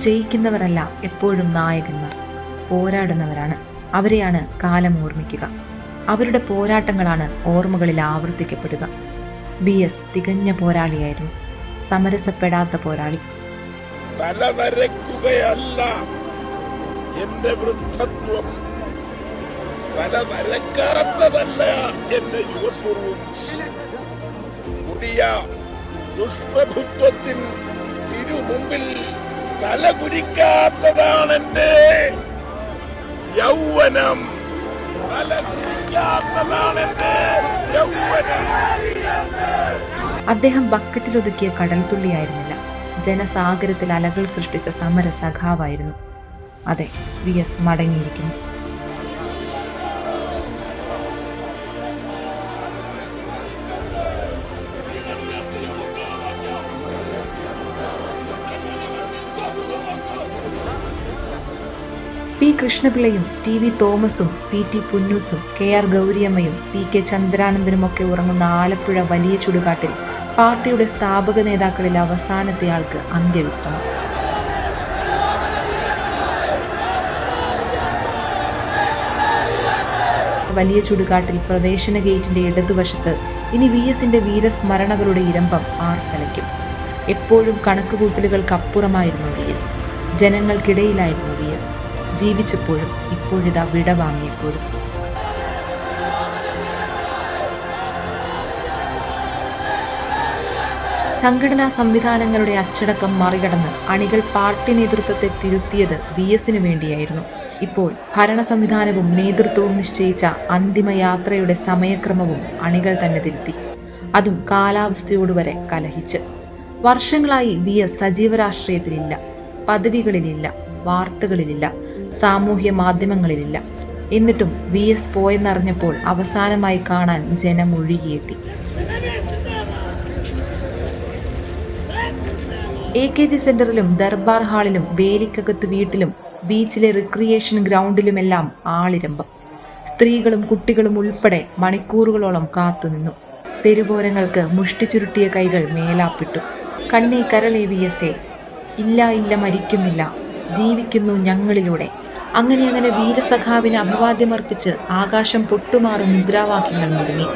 ജയിക്കുന്നവരല്ല എപ്പോഴും നായകന്മാർ. പോരാടുന്നവരാണ്. അവരെയാണ് കാലം ഓർമ്മിക്കുക. അവരുടെ പോരാട്ടങ്ങളാണ് ഓർമ്മകളിൽ ആവർത്തിക്കപ്പെടുക. ബി എസ് തികഞ്ഞ പോരാളിയായിരുന്നു. സമരസപ്പെടാത്ത പോരാളി. തല നരക്കുകയല്ല. എന്റെ വൃദ്ധത്വം തല നരക്കാത്തതല്ല എന്റെ യുവത്വവും കൊടിയ ദുഷ്പ്രഭുത്വത്തിൻ തിരുമുമ്പിൽ തല കുരിക്കാത്തതാണ് എന്റെ യൗവനം. തല കുരിക്കാത്തതാണ് എന്റെ യൗവനം. അദ്ദേഹം ബക്കറ്റിലൊതുക്കിയ കടൽത്തുള്ളിയായിരുന്നില്ല. ജനസാഗരത്തിൽ അലകൾ സൃഷ്ടിച്ച സമര സഖാവായിരുന്നു അതെ വി എസ് മടങ്ങിയിരിക്കുന്നു. പി കൃഷ്ണപിള്ളയും ടി വി തോമസും പി ടി പുന്നൂസും കെ ആർ ഗൗരിയമ്മയും പി കെ ചന്ദ്രാനന്ദനുമൊക്കെ ഉറങ്ങുന്ന ആലപ്പുഴ വലിയ ചുടുകാട്ടിൽ പാർട്ടിയുടെ സ്ഥാപക നേതാക്കളിൽ അവസാനത്തെ ആൾക്ക് അന്ത്യവിശ്രമം. വലിയ ചുടുകാട്ടിൽ പ്രവേശന ഗേറ്റിന്റെ ഇടതുവശത്ത് ഇനി വി എസിന്റെ വീരസ്മരണകളുടെ ഇരമ്പം ആർത്തലയ്ക്കും. എപ്പോഴും കണക്കുകൂട്ടലുകൾക്കപ്പുറമായിരുന്നു വി എസ്. ജനങ്ങൾക്കിടയിലായിരുന്നു വി എസ്. ജീവിച്ചപ്പോഴും ഇപ്പോഴിതാ വിട വാങ്ങിയപ്പോഴും സംഘടനാ സംവിധാനങ്ങളുടെ അച്ചടക്കം മറികടന്ന് അണികൾ പാർട്ടി നേതൃത്വത്തെ തിരുത്തിയത് വി എസിനു വേണ്ടിയായിരുന്നു. ഇപ്പോൾ ഭരണ സംവിധാനവും നേതൃത്വവും നിശ്ചയിച്ച അന്തിമ യാത്രയുടെ സമയക്രമവും അണികൾ തന്നെ തിരുത്തി. അതും കാലാവസ്ഥയോട് വരെ കലഹിച്ച്. വർഷങ്ങളായി വി എസ് സജീവ രാഷ്ട്രീയത്തിലില്ല പദവികളിലില്ല വാർത്തകളിലില്ല സാമൂഹ്യ മാധ്യമങ്ങളിലില്ല. എന്നിട്ടും വി. എസ്. പോയെന്നറിഞ്ഞപ്പോൾ അവസാനമായി കാണാൻ ജനം ഒഴുകിയെത്തി എ കെ ജി സെന്ററിലും ദർബാർ ഹാളിലും വേലിക്കകത്ത് വീട്ടിലും ബീച്ചിലെ റിക്രിയേഷൻ ഗ്രൗണ്ടിലുമെല്ലാം ആളിരമ്പം. സ്ത്രീകളും കുട്ടികളും ഉൾപ്പെടെ മണിക്കൂറുകളോളം കാത്തുനിന്നു. തെരുവോരങ്ങൾക്ക് മുഷ്ടി ചുരുട്ടിയ കൈകൾ മേലാപ്പിട്ടു. കണ്ണേ എ ഇല്ല ഇല്ല മരിക്കുന്നില്ല ജീവിക്കുന്നു ഞങ്ങളിലൂടെ. അങ്ങനെ അങ്ങനെ വീരസഖാവിന് അഭിവാദ്യമർപ്പിച്ച് ആകാശം പൊട്ടുമാറും മുദ്രാവാക്യങ്ങൾ മുഴങ്ങി.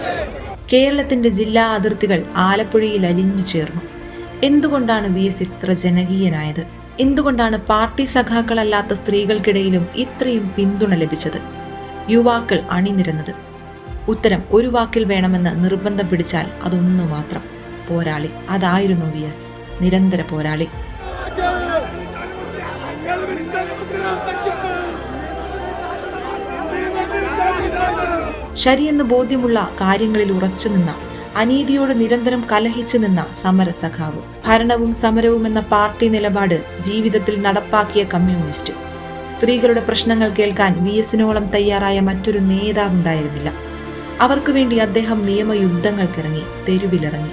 കേരളത്തിന്റെ ജില്ലാ അതിർത്തികൾ ആലപ്പുഴയിൽ അലിഞ്ഞു ചേർന്നു. എന്തുകൊണ്ടാണ് വി എസ് ഇത്ര ജനകീയനായത്? എന്തുകൊണ്ടാണ് പാർട്ടി സഖാക്കളല്ലാത്ത സ്ത്രീകൾക്കിടയിലും ഇത്രയും പിന്തുണ ലഭിച്ചത്? യുവാക്കൾ അണിനിരന്നത്. ഉത്തരം ഒരു വാക്കിൽ വേണമെന്ന് നിർബന്ധം പിടിച്ചാൽ അതൊന്നു മാത്രം. പോരാളി. അതായിരുന്നു വി എസ്. നിരന്തര പോരാളി. ശരിയെന്ന് ബോധ്യമുള്ള കാര്യങ്ങളിൽ ഉറച്ചു നിന്ന അനീതിയോട് നിരന്തരം കലഹിച്ചു നിന്ന സമരസഖാവ്. ഭരണവും സമരവും എന്ന പാർട്ടി നിലപാട് ജീവിതത്തിൽ നടപ്പാക്കിയ കമ്മ്യൂണിസ്റ്റ്. സ്ത്രീകളുടെ പ്രശ്നങ്ങൾ കേൾക്കാൻ വി എസിനോളം തയ്യാറായ മറ്റൊരു നേതാവുണ്ടായിരുന്നില്ല അവർക്കു വേണ്ടി അദ്ദേഹം നിയമയുദ്ധങ്ങൾക്കിറങ്ങി തെരുവിലിറങ്ങി.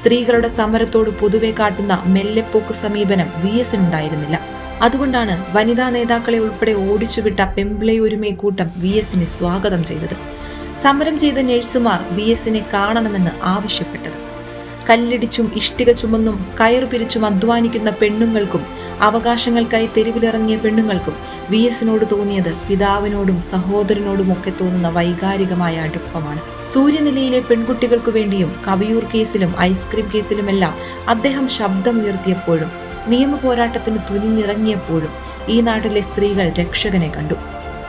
സ്ത്രീകളുടെ സമരത്തോട് പൊതുവെ കാട്ടുന്ന മെല്ലെപ്പോക്ക് സമീപനം വി എസിനുണ്ടായിരുന്നില്ല. അതുകൊണ്ടാണ് വനിതാ നേതാക്കളെ ഉൾപ്പെടെ ഓടിച്ചുവിട്ട പെമ്പിളയൊരുമേ കൂട്ടം വി എസിനെ സ്വാഗതം ചെയ്തത്. സമരം ചെയ്ത നഴ്സുമാർ വി എസിനെ കാണണമെന്ന് ആവശ്യപ്പെട്ടത്. കല്ലിടിച്ചും ഇഷ്ടിക ചുമന്നും കയറു പിരിച്ചും അധ്വാനിക്കുന്ന പെണ്ണുങ്ങൾക്കും അവകാശങ്ങൾക്കായി തെരുവിലിറങ്ങിയ പെണ്ണുങ്ങൾക്കും വി എസിനോട് തോന്നിയത് പിതാവിനോടും സഹോദരനോടും ഒക്കെ തോന്നുന്ന വൈകാരികമായ അടുപ്പമാണ്. സൂര്യനിലയിലെ പെൺകുട്ടികൾക്കു വേണ്ടിയും കവിയൂർ കേസിലും ഐസ്ക്രീം കേസിലുമെല്ലാം അദ്ദേഹം ശബ്ദമുയർത്തിയപ്പോഴും നിയമ പോരാട്ടത്തിന് തുനിഞ്ഞിറങ്ങിയപ്പോഴും ഈ നാട്ടിലെ സ്ത്രീകൾ രക്ഷകനെ കണ്ടു.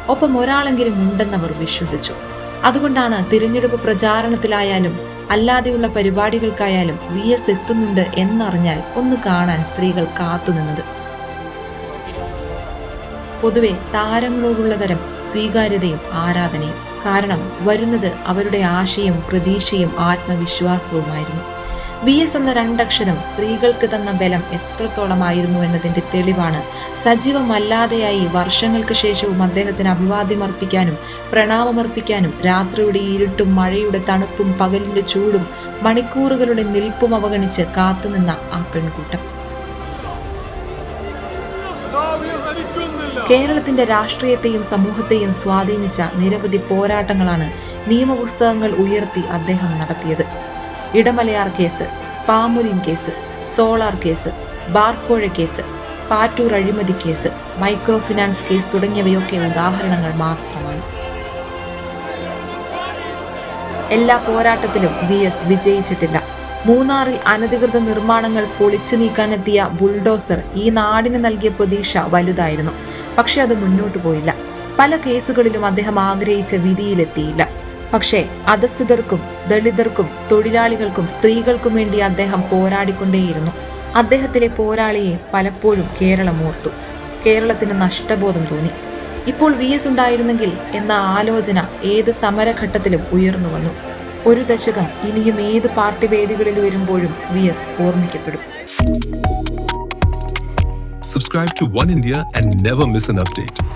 ഒപ്പം ഒരാളെങ്കിലും ഉണ്ടെന്നവർ വിശ്വസിച്ചു. അതുകൊണ്ടാണ് തിരഞ്ഞെടുപ്പ് പ്രചാരണത്തിലായാലും അല്ലാതെയുള്ള പരിപാടികൾക്കായാലും വി എസ് എത്തുന്നുണ്ട് എന്നറിഞ്ഞാൽ ഒന്ന് കാണാൻ സ്ത്രീകൾ കാത്തുനിന്നത് പൊതുവെ താരങ്ങളോടുള്ള തരം സ്വീകാര്യതയും ആരാധനയും. കാരണം വരുന്നത് അവരുടെ ആശയും പ്രതീക്ഷയും ആത്മവിശ്വാസവുമായിരുന്നു. വി എസ് എന്ന രണ്ടക്ഷരം സ്ത്രീകൾക്ക് തന്ന ബലം എത്രത്തോളമായിരുന്നു എന്നതിന്റെ തെളിവാണ്. സജീവമല്ലാതെയായി വർഷങ്ങൾക്ക് ശേഷവും അദ്ദേഹത്തിന് അഭിവാദ്യമർപ്പിക്കാനും പ്രണാമമർപ്പിക്കാനും രാത്രിയുടെ ഇരുട്ടും മഴയുടെ തണുപ്പും പകലിന്റെ ചൂടും മണിക്കൂറുകളുടെ നിൽപ്പും അവഗണിച്ച് കാത്തുനിന്ന ആ പെൺകൂട്ടം. കേരളത്തിന്റെ രാഷ്ട്രീയത്തെയും സമൂഹത്തെയും സ്വാധീനിച്ച നിരവധി പോരാട്ടങ്ങളാണ് നിയമപുസ്തകങ്ങൾ ഉയർത്തി അദ്ദേഹം നടത്തിയത്. Idamalayar case palmolein case solar case ബാർക്കോഴ case Pattoor അഴിമതി കേസ് മൈക്രോ ഫിനാൻസ് കേസ് തുടങ്ങിയവയൊക്കെ ഉദാഹരണങ്ങൾ മാത്രമാണ്. എല്ലാ പോരാട്ടത്തിലും വി എസ് വിജയിച്ചിട്ടില്ല. മൂന്നാറിൽ അനധികൃത നിർമ്മാണങ്ങൾ പൊളിച്ചു നീക്കാനെത്തിയ ബുൾഡോസർ ഈ നാടിന് നൽകിയ പ്രതീക്ഷ വലുതായിരുന്നു. പക്ഷെ അത് മുന്നോട്ടു പോയില്ല. പല കേസുകളിലും അദ്ദേഹം ആഗ്രഹിച്ച വിധിയിലെത്തിയില്ല. പക്ഷേ അധസ്ഥിതർക്കും ദളിതർക്കും തൊഴിലാളികൾക്കും സ്ത്രീകൾക്കും വേണ്ടി അദ്ദേഹം പോരാടിക്കൊണ്ടേയിരുന്നു. അദ്ദേഹത്തിലെ പോരാളിയെ പലപ്പോഴും കേരളം ഓർത്തു. കേരളത്തിന് നഷ്ടബോധം തോന്നി. ഇപ്പോൾ വി എസ് ഉണ്ടായിരുന്നെങ്കിൽ എന്ന ആലോചന ഏത് സമരഘട്ടത്തിലും ഉയർന്നു വന്നു. ഒരു ദശകം ഇനിയും ഏത് പാർട്ടി വേദികളിൽ വരുമ്പോഴും വി എസ് ഓർമ്മിക്കപ്പെടും. Subscribe to One India and never miss an.